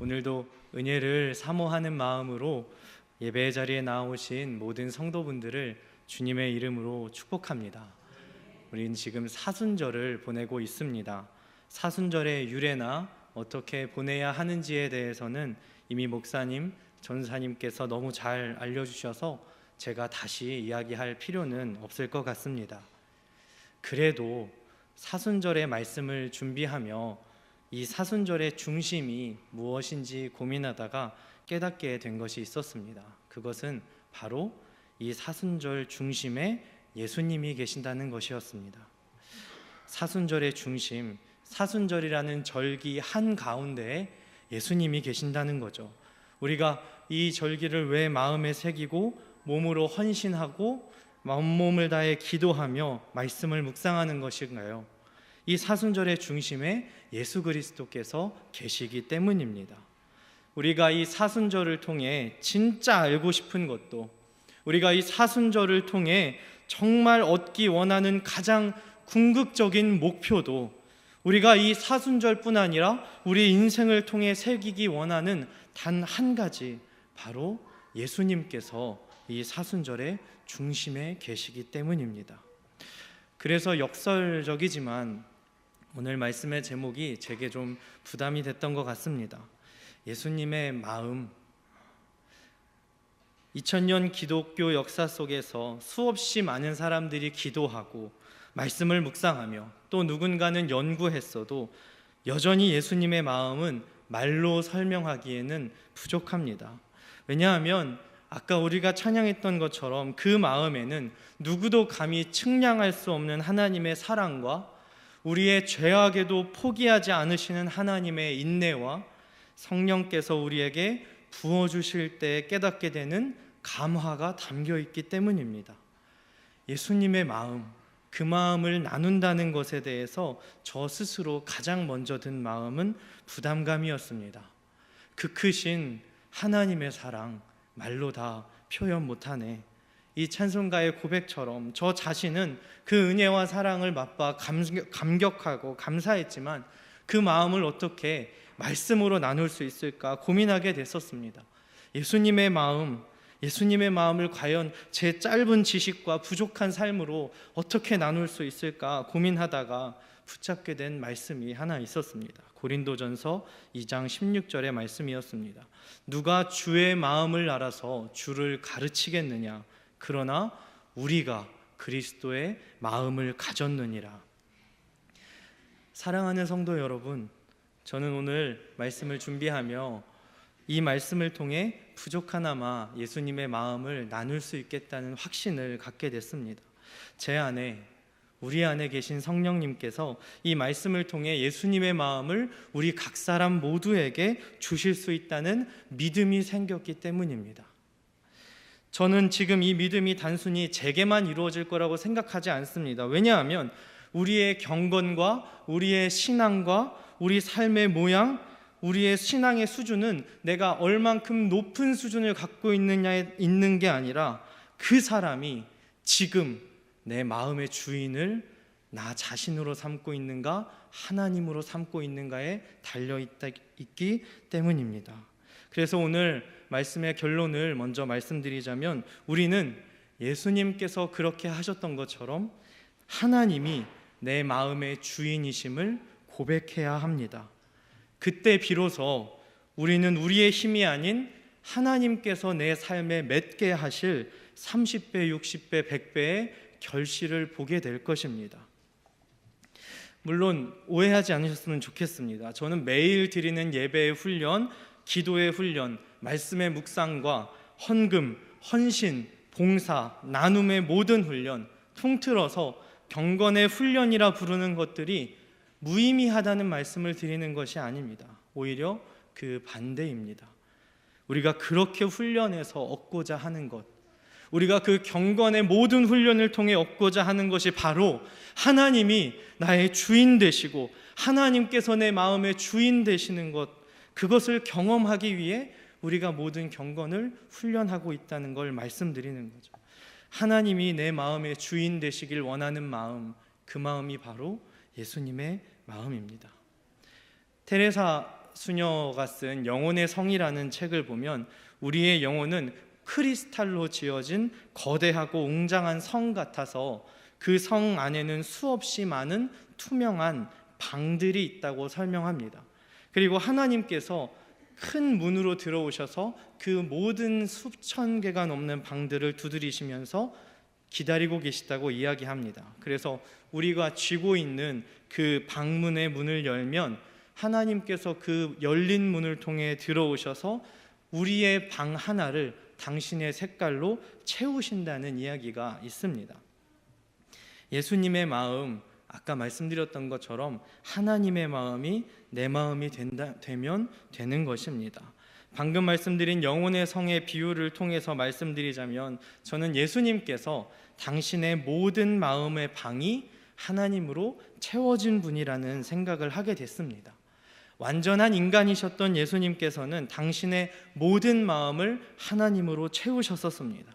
오늘도 은혜를 사모하는 마음으로 예배 자리에 나오신 모든 성도분들을 주님의 이름으로 축복합니다. 우리는 지금 사순절을 보내고 있습니다. 사순절의 유래나 어떻게 보내야 하는지에 대해서는 이미 목사님, 전사님께서 너무 잘 알려주셔서 제가 다시 이야기할 필요는 없을 것 같습니다. 그래도 사순절의 말씀을 준비하며 이 사순절의 중심이 무엇인지 고민하다가 깨닫게 된 것이 있었습니다. 그것은 바로 이 사순절 중심에 예수님이 계신다는 것이었습니다. 사순절의 중심, 사순절이라는 절기 한 가운데에 예수님이 계신다는 거죠. 우리가 이 절기를 왜 마음에 새기고 몸으로 헌신하고 마음몸을 다해 기도하며 말씀을 묵상하는 것인가요? 이 사순절의 중심에 예수 그리스도께서 계시기 때문입니다. 우리가 이 사순절을 통해 진짜 알고 싶은 것도 우리가 이 사순절을 통해 정말 얻기 원하는 가장 궁극적인 목표도 우리가 이 사순절뿐 아니라 우리 인생을 통해 새기기 원하는 단 한 가지 바로 예수님께서 이 사순절의 중심에 계시기 때문입니다. 그래서 역설적이지만 오늘 말씀의 제목이 제게 좀 부담이 됐던 것 같습니다. 예수님의 마음 2000년 기독교 역사 속에서 수없이 많은 사람들이 기도하고 말씀을 묵상하며 또 누군가는 연구했어도 여전히 예수님의 마음은 말로 설명하기에는 부족합니다. 왜냐하면 아까 우리가 찬양했던 것처럼 그 마음에는 누구도 감히 측량할 수 없는 하나님의 사랑과 우리의 죄악에도 포기하지 않으시는 하나님의 인내와 성령께서 우리에게 부어 주실 때 깨닫게 되는 감화가 담겨 있기 때문입니다. 예수님의 마음, 그 마음을 나눈다는 것에 대해서 저 스스로 가장 먼저 든 마음은 부담감이었습니다. 그 크신 하나님의 사랑 말로 다 표현 못하네. 이 찬송가의 고백처럼 저 자신은 그 은혜와 사랑을 맛봐 감격하고 감사했지만 그 마음을 어떻게 말씀으로 나눌 수 있을까 고민하게 됐었습니다. 예수님의 마음, 예수님의 마음을 과연 제 짧은 지식과 부족한 삶으로 어떻게 나눌 수 있을까 고민하다가 붙잡게 된 말씀이 하나 있었습니다. 고린도전서 2장 16절의 말씀이었습니다. 누가 주의 마음을 알아서 주를 가르치겠느냐? 그러나 우리가 그리스도의 마음을 가졌느니라. 사랑하는 성도 여러분, 저는 오늘 말씀을 준비하며 이 말씀을 통해 부족하나마 예수님의 마음을 나눌 수 있겠다는 확신을 갖게 됐습니다. 제 안에 우리 안에 계신 성령님께서 이 말씀을 통해 예수님의 마음을 우리 각 사람 모두에게 주실 수 있다는 믿음이 생겼기 때문입니다. 저는 지금 이 믿음이 단순히 제게만 이루어질 거라고 생각하지 않습니다. 왜냐하면 우리의 경건과 우리의 신앙과 우리 삶의 모양, 우리의 신앙의 수준은 내가 얼만큼 높은 수준을 갖고 있느냐에 있는 게 아니라 그 사람이 지금 내 마음의 주인을 나 자신으로 삼고 있는가 하나님으로 삼고 있는가에 달려 있기 때문입니다. 그래서 오늘 말씀의 결론을 먼저 말씀드리자면 우리는 예수님께서 그렇게 하셨던 것처럼 하나님이 내 마음의 주인이심을 고백해야 합니다. 그때 비로소 우리는 우리의 힘이 아닌 하나님께서 내 삶에 맺게 하실 30배, 60배, 100배의 결실을 보게 될 것입니다. 물론 오해하지 않으셨으면 좋겠습니다. 저는 매일 드리는 예배의 훈련, 기도의 훈련, 말씀의 묵상과 헌금, 헌신, 봉사, 나눔의 모든 훈련 통틀어서 경건의 훈련이라 부르는 것들이 무의미하다는 말씀을 드리는 것이 아닙니다. 오히려 그 반대입니다. 우리가 그렇게 훈련해서 얻고자 하는 것, 우리가 그 경건의 모든 훈련을 통해 얻고자 하는 것이 바로 하나님이 나의 주인 되시고 하나님께서 내 마음의 주인 되시는 것, 그것을 경험하기 위해 우리가 모든 경건을 훈련하고 있다는 걸 말씀드리는 거죠. 하나님이 내 마음의 주인 되시길 원하는 마음, 그 마음이 바로 예수님의 마음입니다. 테레사 수녀가 쓴 영혼의 성이라는 책을 보면 우리의 영혼은 크리스탈로 지어진 거대하고 웅장한 성 같아서 그 성 안에는 수없이 많은 투명한 방들이 있다고 설명합니다. 그리고 하나님께서 큰 문으로 들어오셔서 그 모든 수천 개가 넘는 방들을 두드리시면서 기다리고 계시다고 이야기합니다. 그래서 우리가 쥐고 있는 그 방문의 문을 열면 하나님께서 그 열린 문을 통해 들어오셔서 우리의 방 하나를 당신의 색깔로 채우신다는 이야기가 있습니다. 예수님의 마음, 아까 말씀드렸던 것처럼 하나님의 마음이 내 마음이 된다, 되면 되는 것입니다. 방금 말씀드린 영혼의 성의 비유를 통해서 말씀드리자면 저는 예수님께서 당신의 모든 마음의 방이 하나님으로 채워진 분이라는 생각을 하게 됐습니다. 완전한 인간이셨던 예수님께서는 당신의 모든 마음을 하나님으로 채우셨었습니다.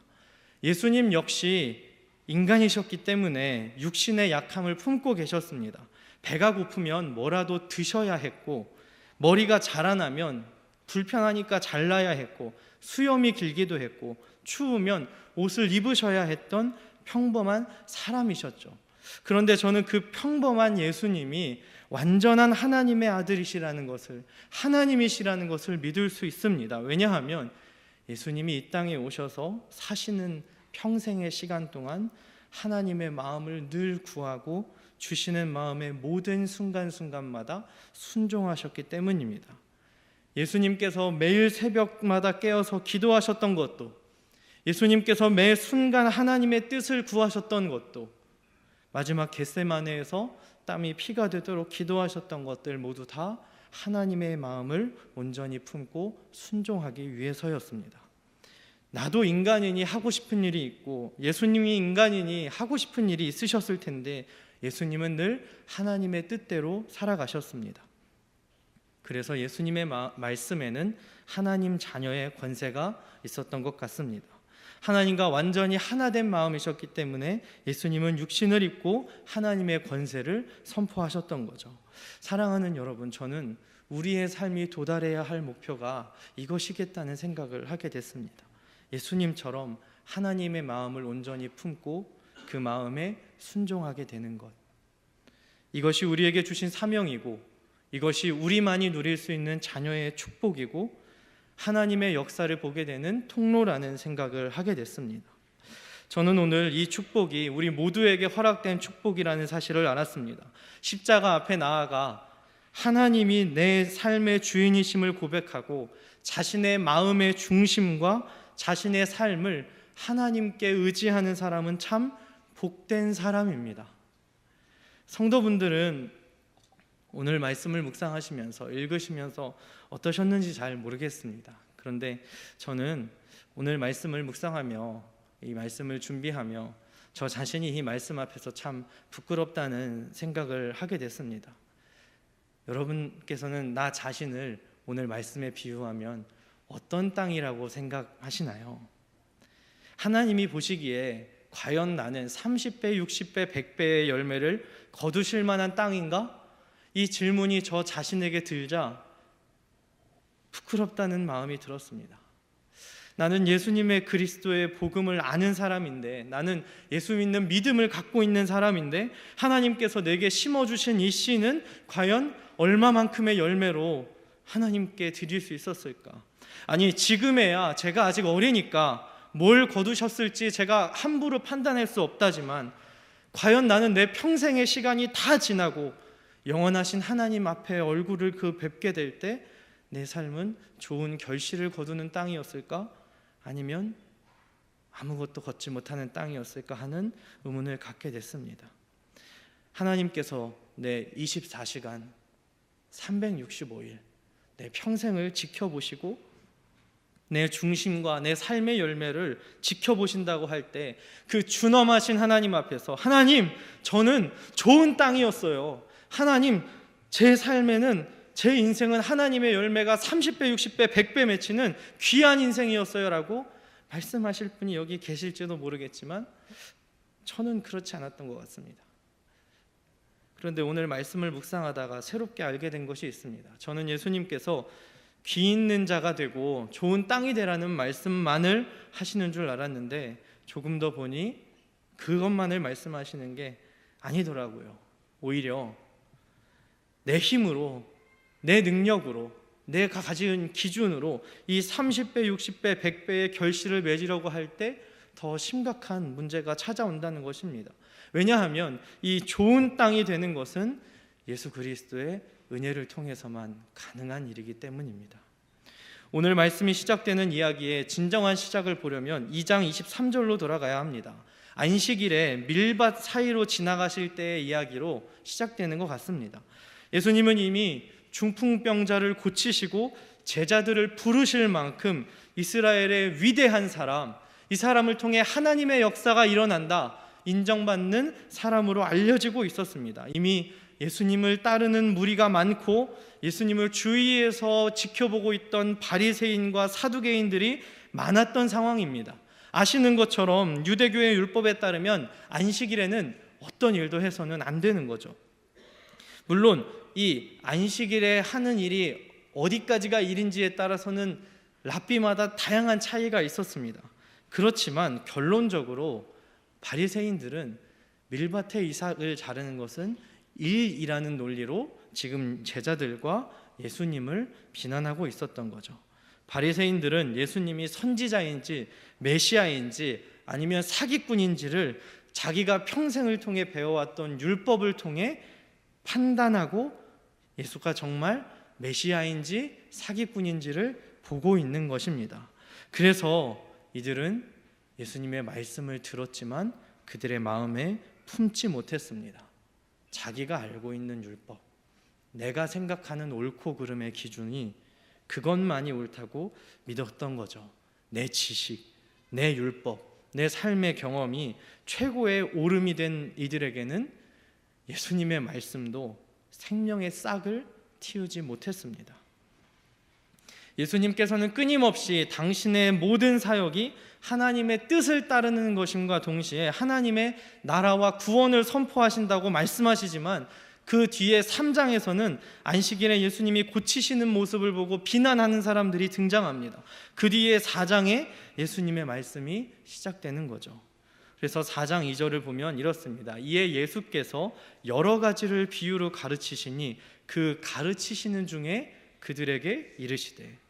예수님 역시 인간이셨기 때문에 육신의 약함을 품고 계셨습니다. 배가 고프면 뭐라도 드셔야 했고, 머리가 자라나면 불편하니까 잘라야 했고, 수염이 길기도 했고, 추우면 옷을 입으셔야 했던 평범한 사람이셨죠. 그런데 저는 그 평범한 예수님이 완전한 하나님의 아들이시라는 것을, 하나님이시라는 것을 믿을 수 있습니다. 왜냐하면 예수님이 이 땅에 오셔서 사시는 평생의 시간 동안 하나님의 마음을 늘 구하고 주시는 마음의 모든 순간순간마다 순종하셨기 때문입니다. 예수님께서 매일 새벽마다 깨어서 기도하셨던 것도 예수님께서 매 순간 하나님의 뜻을 구하셨던 것도 마지막 겟세마네에서 땀이 피가 되도록 기도하셨던 것들 모두 다 하나님의 마음을 온전히 품고 순종하기 위해서였습니다. 나도 인간이니 하고 싶은 일이 있고 예수님이 인간이니 하고 싶은 일이 있으셨을 텐데 예수님은 늘 하나님의 뜻대로 살아가셨습니다. 그래서 예수님의 마, 말씀에는 하나님 자녀의 권세가 있었던 것 같습니다. 하나님과 완전히 하나된 마음이셨기 때문에 예수님은 육신을 입고 하나님의 권세를 선포하셨던 거죠. 사랑하는 여러분, 저는 우리의 삶이 도달해야 할 목표가 이것이겠다는 생각을 하게 됐습니다. 예수님처럼 하나님의 마음을 온전히 품고 그 마음에 순종하게 되는 것. 이것이 우리에게 주신 사명이고 이것이 우리만이 누릴 수 있는 자녀의 축복이고 하나님의 역사를 보게 되는 통로라는 생각을 하게 됐습니다. 저는 오늘 이 축복이 우리 모두에게 허락된 축복이라는 사실을 알았습니다. 십자가 앞에 나아가 하나님이 내 삶의 주인이심을 고백하고 자신의 마음의 중심과 자신의 삶을 하나님께 의지하는 사람은 참 복된 사람입니다. 성도분들은 오늘 말씀을 묵상하시면서 읽으시면서 어떠셨는지 잘 모르겠습니다. 그런데 저는 오늘 말씀을 묵상하며 이 말씀을 준비하며 저 자신이 이 말씀 앞에서 참 부끄럽다는 생각을 하게 됐습니다. 여러분께서는 나 자신을 오늘 말씀에 비유하면 어떤 땅이라고 생각하시나요? 하나님이 보시기에 과연 나는 30배, 60배, 100배의 열매를 거두실 만한 땅인가? 이 질문이 저 자신에게 들자 부끄럽다는 마음이 들었습니다. 나는 예수님의 그리스도의 복음을 아는 사람인데 나는 예수 믿는 믿음을 갖고 있는 사람인데 하나님께서 내게 심어 주신 이 씨는 과연 얼마만큼의 열매로 하나님께 드릴 수 있었을까? 아니 지금에야 제가 아직 어리니까 뭘 거두셨을지 제가 함부로 판단할 수 없다지만 과연 나는 내 평생의 시간이 다 지나고 영원하신 하나님 앞에 얼굴을 그 뵙게 될 때 내 삶은 좋은 결실을 거두는 땅이었을까? 아니면 아무것도 걷지 못하는 땅이었을까 하는 의문을 갖게 됐습니다. 하나님께서 내 24시간 365일 내 평생을 지켜보시고 내 중심과 내 삶의 열매를 지켜보신다고 할 때 그 준엄하신 하나님 앞에서 하나님 저는 좋은 땅이었어요. 하나님 제 삶에는 제 인생은 하나님의 열매가 30배, 60배, 100배 맺히는 귀한 인생이었어요라고 말씀하실 분이 여기 계실지도 모르겠지만 저는 그렇지 않았던 것 같습니다. 그런데 오늘 말씀을 묵상하다가 새롭게 알게 된 것이 있습니다. 저는 예수님께서 귀 있는 자가 되고 좋은 땅이 되라는 말씀만을 하시는 줄 알았는데 조금 더 보니 그것만을 말씀하시는 게 아니더라고요. 오히려 내 힘으로 내 능력으로 내가 가진 기준으로 이 30배, 60배, 100배의 결실을 맺으려고 할 때 더 심각한 문제가 찾아온다는 것입니다. 왜냐하면 이 좋은 땅이 되는 것은 예수 그리스도의 은혜를 통해서만 가능한 일이기 때문입니다. 오늘 말씀이 시작되는 이야기의 진정한 시작을 보려면 2장 23절로 돌아가야 합니다. 안식일에 밀밭 사이로 지나가실 때의 이야기로 시작되는 것 같습니다. 예수님은 이미 중풍병자를 고치시고 제자들을 부르실 만큼 이스라엘의 위대한 사람, 이 사람을 통해 하나님의 역사가 일어난다 인정받는 사람으로 알려지고 있었습니다. 이미 예수님을 따르는 무리가 많고 예수님을 주위에서 지켜보고 있던 바리새인과 사두개인들이 많았던 상황입니다. 아시는 것처럼 유대교의 율법에 따르면 안식일에는 어떤 일도 해서는 안 되는 거죠. 물론 이 안식일에 하는 일이 어디까지가 일인지에 따라서는 랍비마다 다양한 차이가 있었습니다. 그렇지만 결론적으로 바리새인들은 밀밭에 이삭을 자르는 것은 일이라는 논리로 지금 제자들과 예수님을 비난하고 있었던 거죠. 바리새인들은 예수님이 선지자인지 메시아인지 아니면 사기꾼인지를 자기가 평생을 통해 배워왔던 율법을 통해 판단하고 예수가 정말 메시아인지 사기꾼인지를 보고 있는 것입니다. 그래서 이들은 예수님의 말씀을 들었지만 그들의 마음에 품지 못했습니다. 자기가 알고 있는 율법, 내가 생각하는 옳고 그름의 기준이 그것만이 옳다고 믿었던 거죠. 내 지식, 내 율법, 내 삶의 경험이 최고의 오름이 된 이들에게는 예수님의 말씀도 생명의 싹을 틔우지 못했습니다. 예수님께서는 끊임없이 당신의 모든 사역이 하나님의 뜻을 따르는 것임과 동시에 하나님의 나라와 구원을 선포하신다고 말씀하시지만 그 뒤에 3장에서는 안식일에 예수님이 고치시는 모습을 보고 비난하는 사람들이 등장합니다. 그 뒤에 4장에 예수님의 말씀이 시작되는 거죠. 그래서 4장 2절을 보면 이렇습니다. 이에 예수께서 여러 가지를 비유로 가르치시니 그 가르치시는 중에 그들에게 이르시되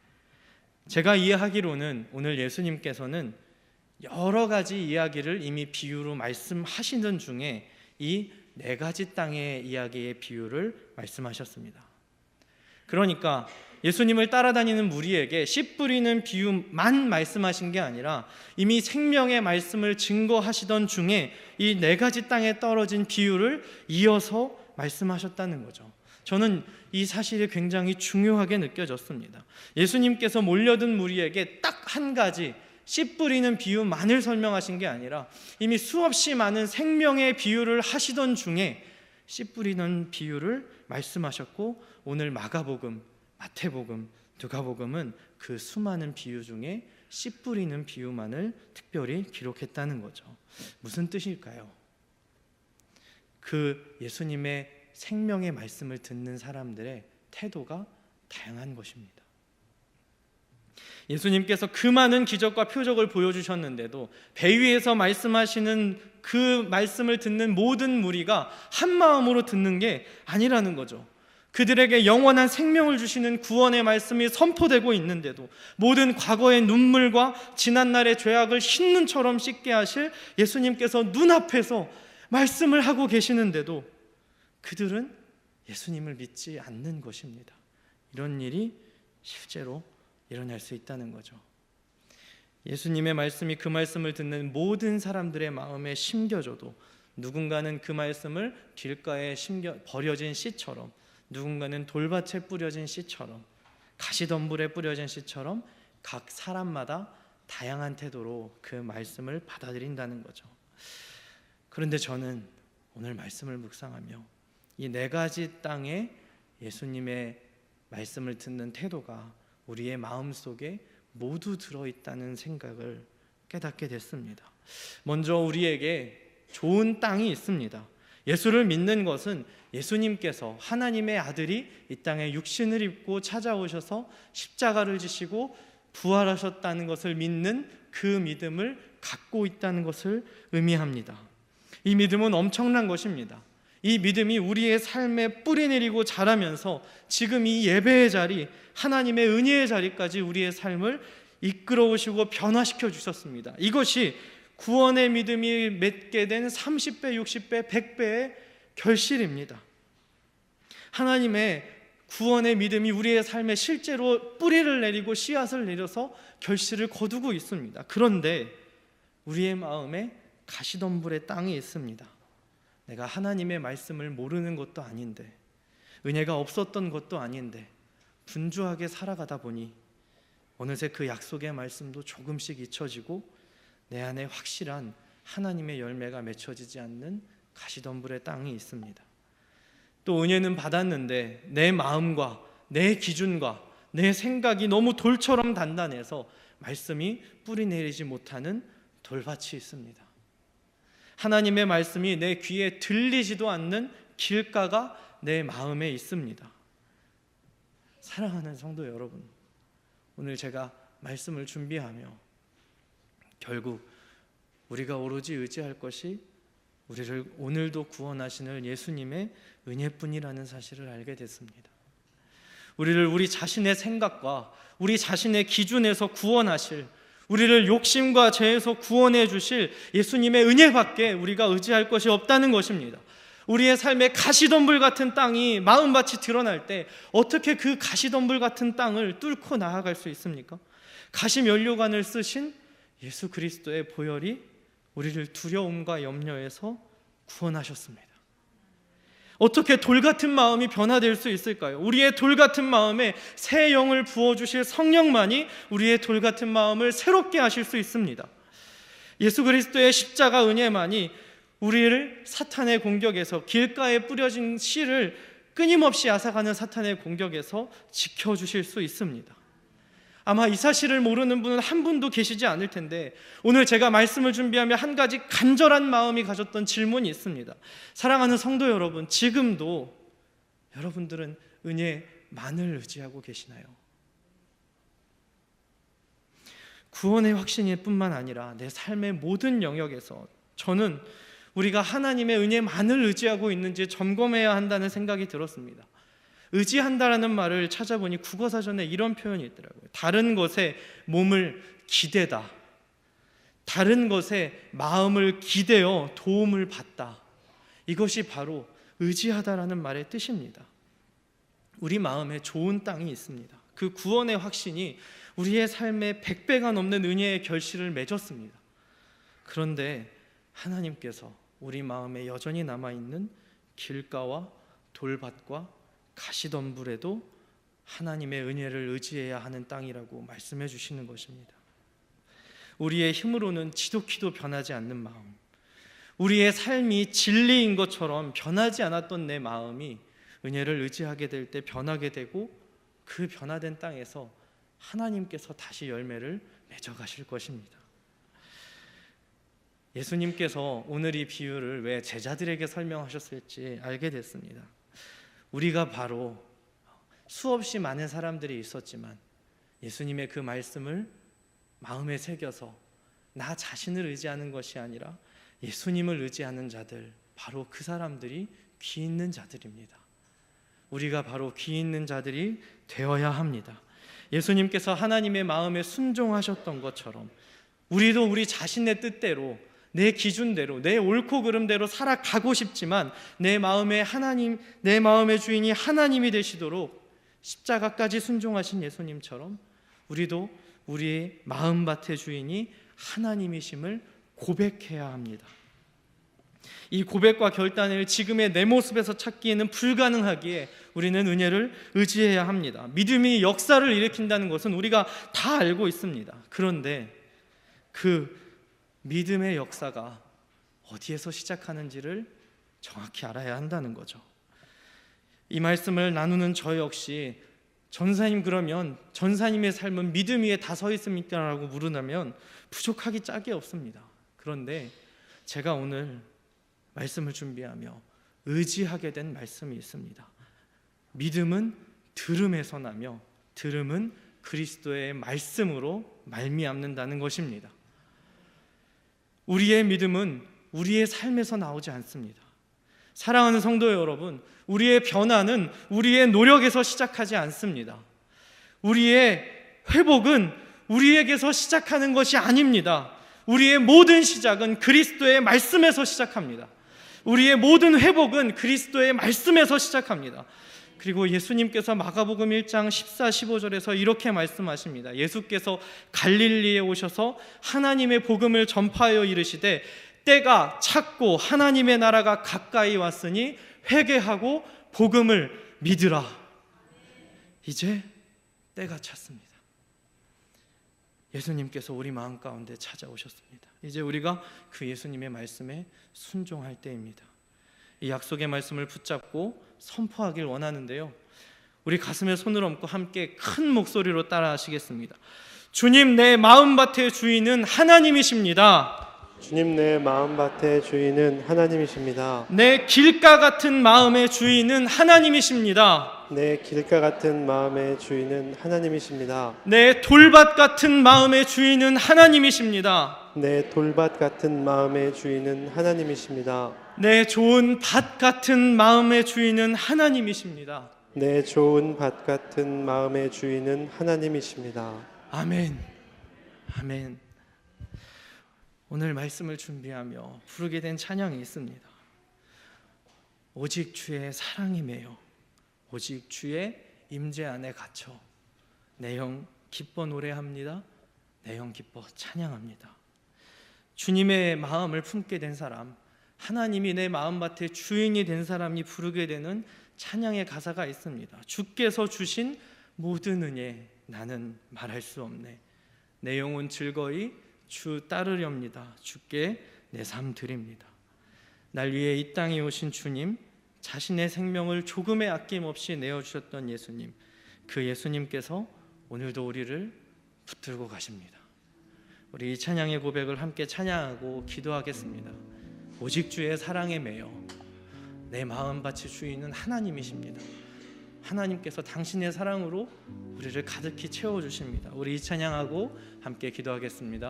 제가 이해하기로는 오늘 예수님께서는 여러 가지 이야기를 이미 비유로 말씀하시는 중에 이 네 가지 땅의 이야기의 비유를 말씀하셨습니다. 그러니까 예수님을 따라다니는 무리에게 씨 뿌리는 비유만 말씀하신 게 아니라 이미 생명의 말씀을 증거하시던 중에 이 네 가지 땅에 떨어진 비유를 이어서 말씀하셨다는 거죠. 저는 이 사실이 굉장히 중요하게 느껴졌습니다. 예수님께서 몰려든 무리에게 딱 한 가지 씨 뿌리는 비유만을 설명하신 게 아니라 이미 수없이 많은 생명의 비유를 하시던 중에 씨 뿌리는 비유를 말씀하셨고 오늘 마가복음, 마태복음, 누가복음은 그 수많은 비유 중에 씨 뿌리는 비유만을 특별히 기록했다는 거죠. 무슨 뜻일까요? 그 예수님의 생명의 말씀을 듣는 사람들의 태도가 다양한 것입니다. 예수님께서 그 많은 기적과 표적을 보여주셨는데도 배 위에서 말씀하시는 그 말씀을 듣는 모든 무리가 한 마음으로 듣는 게 아니라는 거죠. 그들에게 영원한 생명을 주시는 구원의 말씀이 선포되고 있는데도 모든 과거의 눈물과 지난날의 죄악을 흰눈처럼 씻게 하실 예수님께서 눈앞에서 말씀을 하고 계시는데도 그들은 예수님을 믿지 않는 것입니다. 이런 일이 실제로 일어날 수 있다는 거죠. 예수님의 말씀이 그 말씀을 듣는 모든 사람들의 마음에 심겨져도 누군가는 그 말씀을 길가에 심겨 버려진 씨처럼 누군가는 돌밭에 뿌려진 씨처럼 가시덤불에 뿌려진 씨처럼 각 사람마다 다양한 태도로 그 말씀을 받아들인다는 거죠. 그런데 저는 오늘 말씀을 묵상하며 이 네 가지 땅에 예수님의 말씀을 듣는 태도가 우리의 마음 속에 모두 들어 있다는 생각을 깨닫게 됐습니다. 먼저 우리에게 좋은 땅이 있습니다. 예수를 믿는 것은 예수님께서 하나님의 아들이 이 땅에 육신을 입고 찾아오셔서 십자가를 지시고 부활하셨다는 것을 믿는 그 믿음을 갖고 있다는 것을 의미합니다. 이 믿음은 엄청난 것입니다. 이 믿음이 우리의 삶에 뿌리 내리고 자라면서 지금 이 예배의 자리, 하나님의 은혜의 자리까지 우리의 삶을 이끌어 오시고 변화시켜 주셨습니다. 이것이 구원의 믿음이 맺게 된 30배, 60배, 100배의 결실입니다. 하나님의 구원의 믿음이 우리의 삶에 실제로 뿌리를 내리고 씨앗을 내려서 결실을 거두고 있습니다. 그런데 우리의 마음에 가시덤불의 땅이 있습니다. 내가 하나님의 말씀을 모르는 것도 아닌데 은혜가 없었던 것도 아닌데 분주하게 살아가다 보니 어느새 그 약속의 말씀도 조금씩 잊혀지고 내 안에 확실한 하나님의 열매가 맺혀지지 않는 가시덤불의 땅이 있습니다. 또 은혜는 받았는데 내 마음과 내 기준과 내 생각이 너무 돌처럼 단단해서 말씀이 뿌리 내리지 못하는 돌밭이 있습니다. 하나님의 말씀이 내 귀에 들리지도 않는 길가가 내 마음에 있습니다. 사랑하는 성도 여러분, 오늘 제가 말씀을 준비하며 결국 우리가 오로지 의지할 것이 우리를 오늘도 구원하시는 예수님의 은혜뿐이라는 사실을 알게 됐습니다. 우리를 우리 자신의 생각과 우리 자신의 기준에서 구원하실 우리를 욕심과 죄에서 구원해 주실 예수님의 은혜밖에 우리가 의지할 것이 없다는 것입니다. 우리의 삶에 가시덤불 같은 땅이 마음밭이 드러날 때 어떻게 그 가시덤불 같은 땅을 뚫고 나아갈 수 있습니까? 가시면류관을 쓰신 예수 그리스도의 보혈이 우리를 두려움과 염려에서 구원하셨습니다. 어떻게 돌 같은 마음이 변화될 수 있을까요? 우리의 돌 같은 마음에 새 영을 부어 주실 성령만이 우리의 돌 같은 마음을 새롭게 하실 수 있습니다. 예수 그리스도의 십자가 은혜만이 우리를 사탄의 공격에서 길가에 뿌려진 씨를 끊임없이 앗아가는 사탄의 공격에서 지켜 주실 수 있습니다. 아마 이 사실을 모르는 분은 한 분도 계시지 않을 텐데 오늘 제가 말씀을 준비하며 한 가지 간절한 마음이 가졌던 질문이 있습니다. 사랑하는 성도 여러분, 지금도 여러분들은 은혜만을 의지하고 계시나요? 구원의 확신일 뿐만 아니라 내 삶의 모든 영역에서 저는 우리가 하나님의 은혜만을 의지하고 있는지 점검해야 한다는 생각이 들었습니다. 의지한다라는 말을 찾아보니 국어 사전에 이런 표현이 있더라고요. 다른 것에 몸을 기대다. 다른 것에 마음을 기대어 도움을 받다. 이것이 바로 의지하다라는 말의 뜻입니다. 우리 마음에 좋은 땅이 있습니다. 그 구원의 확신이 우리의 삶에 백배가 넘는 은혜의 결실을 맺었습니다. 그런데 하나님께서 우리 마음에 여전히 남아 있는 길가와 돌밭과 가시덤불에도 하나님의 은혜를 의지해야 하는 땅이라고 말씀해 주시는 것입니다. 우리의 힘으로는 지독히도 변하지 않는 마음, 우리의 삶이 진리인 것처럼 변하지 않았던 내 마음이 은혜를 의지하게 될 때 변하게 되고 그 변화된 땅에서 하나님께서 다시 열매를 맺어 가실 것입니다. 예수님께서 오늘 이 비유를 왜 제자들에게 설명하셨을지 알게 됐습니다. 우리가 바로 수없이 많은 사람들이 있었지만 예수님의 그 말씀을 마음에 새겨서 나 자신을 의지하는 것이 아니라 예수님을 의지하는 자들, 바로 그 사람들이 귀 있는 자들입니다. 우리가 바로 귀 있는 자들이 되어야 합니다. 예수님께서 하나님의 마음에 순종하셨던 것처럼 우리도 우리 자신의 뜻대로 내 기준대로 내 옳고 그름대로 살아가고 싶지만 내 마음의 하나님 내 마음의 주인이 하나님이 되시도록 십자가까지 순종하신 예수님처럼 우리도 우리의 마음밭의 주인이 하나님이심을 고백해야 합니다. 이 고백과 결단을 지금의 내 모습에서 찾기에는 불가능하기에 우리는 은혜를 의지해야 합니다. 믿음이 역사를 일으킨다는 것은 우리가 다 알고 있습니다. 그런데 그 믿음의 역사가 어디에서 시작하는지를 정확히 알아야 한다는 거죠. 이 말씀을 나누는 저 역시 전사님 그러면 전사님의 삶은 믿음 위에 다 서 있습니까라고 물으면 부족하기 짝이 없습니다. 그런데 제가 오늘 말씀을 준비하며 의지하게 된 말씀이 있습니다. 믿음은 들음에서 나며 들음은 그리스도의 말씀으로 말미암는다는 것입니다. 우리의 믿음은 우리의 삶에서 나오지 않습니다. 사랑하는 성도 여러분, 우리의 변화는 우리의 노력에서 시작하지 않습니다. 우리의 회복은 우리에게서 시작하는 것이 아닙니다. 우리의 모든 시작은 그리스도의 말씀에서 시작합니다. 우리의 모든 회복은 그리스도의 말씀에서 시작합니다. 그리고 예수님께서 마가복음 1장 14, 15절에서 이렇게 말씀하십니다. 예수께서 갈릴리에 오셔서 하나님의 복음을 전파하여 이르시되 때가 찼고 하나님의 나라가 가까이 왔으니 회개하고 복음을 믿으라. 이제 때가 찼습니다. 예수님께서 우리 마음 가운데 찾아오셨습니다. 이제 우리가 그 예수님의 말씀에 순종할 때입니다. 이 약속의 말씀을 붙잡고 선포하길 원하는데요. 우리 가슴에 손을 얹고 함께 큰 목소리로 따라하시겠습니다. 주님 내 마음밭의 주인은 하나님이십니다. 주님 내 마음밭의 주인은 하나님이십니다. 내 길가 같은 마음의 주인은 하나님이십니다. 내 길가 같은 마음의 주인은 하나님이십니다. 내 돌밭 같은 마음의 주인은 하나님이십니다. 내 돌밭 같은 마음의 주인은 하나님이십니다. 내 좋은 밭 같은 마음의 주인은 하나님이십니다. 내 좋은 밭 같은 마음의 주인은 하나님이십니다. 아멘. 아멘. 오늘 말씀을 준비하며 부르게 된 찬양이 있습니다. 오직 주의 사랑이 매여 오직 주의 임재 안에 갇혀 내 영 기뻐 노래합니다. 내 영 기뻐 찬양합니다. 주님의 마음을 품게 된 사람, 하나님이 내 마음밭의 주인이 된 사람이 부르게 되는 찬양의 가사가 있습니다. 주께서 주신 모든 은혜 나는 말할 수 없네. 내 영혼 즐거이 주 따르렵니다. 주께 내 삶 드립니다. 날 위해 이 땅에 오신 주님, 자신의 생명을 조금의 아낌 없이 내어 주셨던 예수님, 그 예수님께서 오늘도 우리를 붙들고 가십니다. 우리 이 찬양의 고백을 함께 찬양하고 기도하겠습니다. 오직 주의 사랑에 매여 내 마음밭의 주인은 하나님이십니다. 하나님께서 당신의 사랑으로 우리를 가득히 채워 주십니다. 우리 이 찬양하고 함께 기도하겠습니다.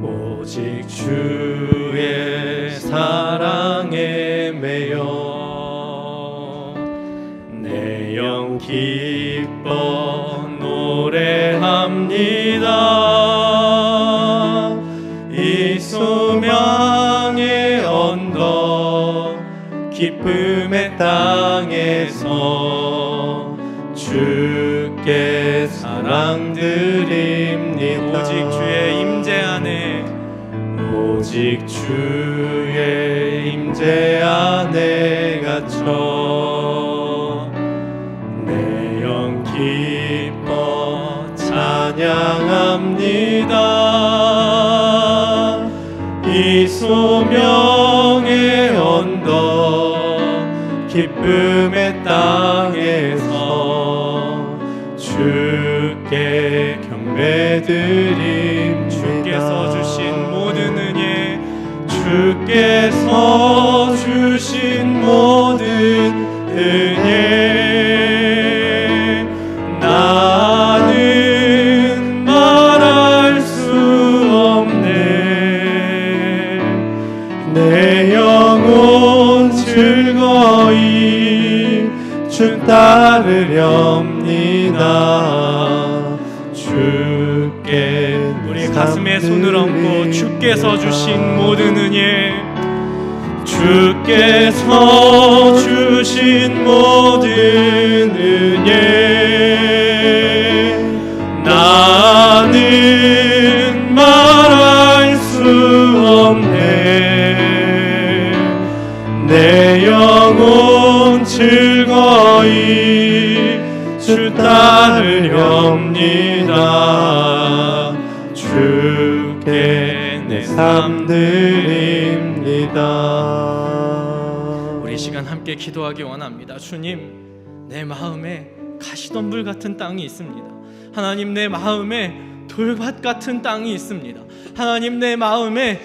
오직 주의 사랑에 기뻐 노래합니다. 이 소명의 언덕 기쁨의 땅에서 주께 사랑 드립니다. 오직 주의 임재 안에. 오직 주의 임재 소명의 언덕 기쁨의 땅에서 주께 경배드림 주께서 주신 모든 은혜 주께서 주신 모든 은혜 주께서 주신 모든 은혜. 주께서 주신 모든 은혜 기도하기 원합니다 주님 내 마음에 가시덤불 같은 땅이 있습니다 하나님 내 마음에 돌밭 같은 땅이 있습니다. 하나님 내 마음에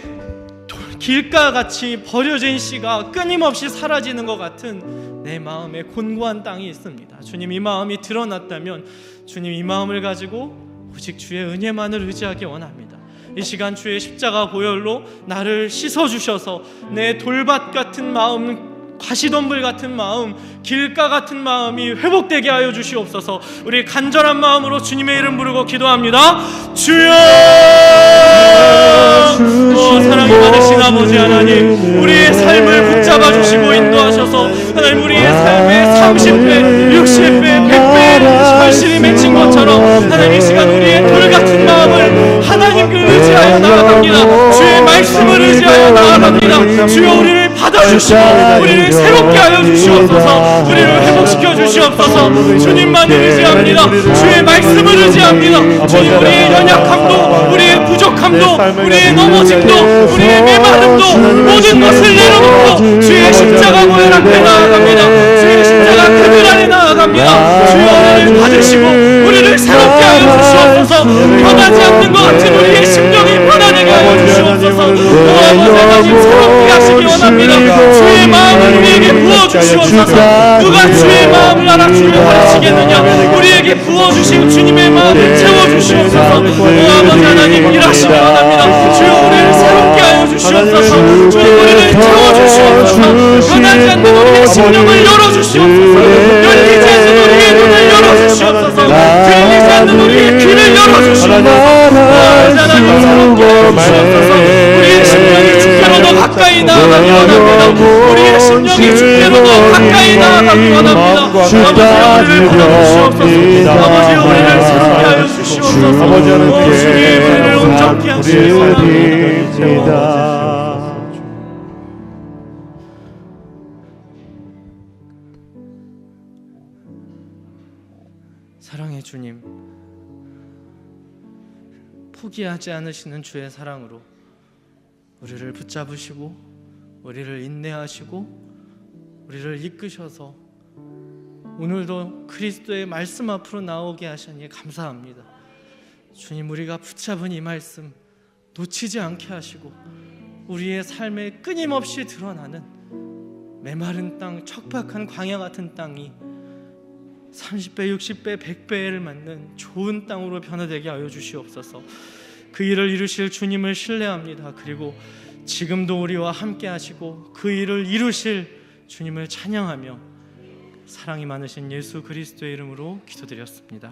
돌- 길가 같이 버려진 씨가 끊임없이 사라지는 것 같은 내 마음에 곤고한 땅이 있습니다. 주님 이 마음이 드러났다면 주님 이 마음을 가지고 오직 주의 은혜만을 의지하기 원합니다. 이 시간 주의 십자가 보혈로 나를 씻어 주셔서 내 돌밭 같은 마음 가시덤불 같은 마음, 길가 같은 마음이 회복되게 하여 주시옵소서. 우리 간절한 마음으로 주님의 이름 부르고 기도합니다. 주여! 오, 사랑이 많으신 아버지 하나님, 우리의 삶을 붙잡아 주시고 인도하셔서 하나님 우리의 삶에 30배, 60배, 100배 결실이 맺힌 것처럼 하나님 이 시간 우리의 돌 같은 마음을 하나님을 의지하여 나아갑니다. 주의 말씀을 의지하여 나아갑니다. 주여 우리를 받아주시고 우리를 새롭게 하여 주시옵소서. 우리를 회복시켜 주시옵소서. 주님만을 의지합니다. 주의 말씀을 의지합니다. 주님 우리의 연약함도 우리의 부족함도 우리의 넘어짐도 우리의 메마름도 모든 것을 내려놓고 주의 십자가 보혈 앞에 나아갑니다. 주의 십자가 그늘 아래 나아갑니다. 주여 우리를 받으시고 우리를 새롭게 하여 주시옵소서. 변하지 않는 것 같은 주시옵소서. 누가 주의 마음을 알아 주를 가르치겠느냐? 우리에게 부어주신 주님의 마음을 채워주시옵소서. 오 아버지 하나님 일하시기 원합니다. 주여 우리를 새롭게 하여 주시옵소서. 주여 우리를 채워주시옵소서. 변하지 않는 우리의 심령을 열어주시옵소서. 열리지 않는 우리의 눈을 열어주시옵소서. 들리지 않는 우리의 귀를 열어주시옵소서. 오 하나님 새롭게 하여 주시옵소서. 우리의 주께로 더 가까이 나아가기 원합니다 우리의 심령이 주께로 더 가까이 나아가기 원합니다. 아버지 우리를 받아주시옵소서. 아버지 우리를 새롭게 하여 주시옵소서. 아버지 우리를 온전케 하시옵소서. 사랑의 주님 포기하지 않으시는 주의 사랑으로 우리를 붙잡으시고 우리를 인내하시고 우리를 이끄셔서 오늘도 그리스도의 말씀 앞으로 나오게 하시니 감사합니다. 주님 우리가 붙잡은 이 말씀 놓치지 않게 하시고 우리의 삶에 끊임없이 드러나는 메마른 땅, 척박한 광야 같은 땅이 30배, 60배, 100배를 맞는 좋은 땅으로 변화되게 하여 주시옵소서. 그 일을 이루실 주님을 신뢰합니다. 그리고 지금도 우리와 함께 하시고 그 일을 이루실 주님을 찬양하며 사랑이 많으신 예수 그리스도의 이름으로 기도드렸습니다.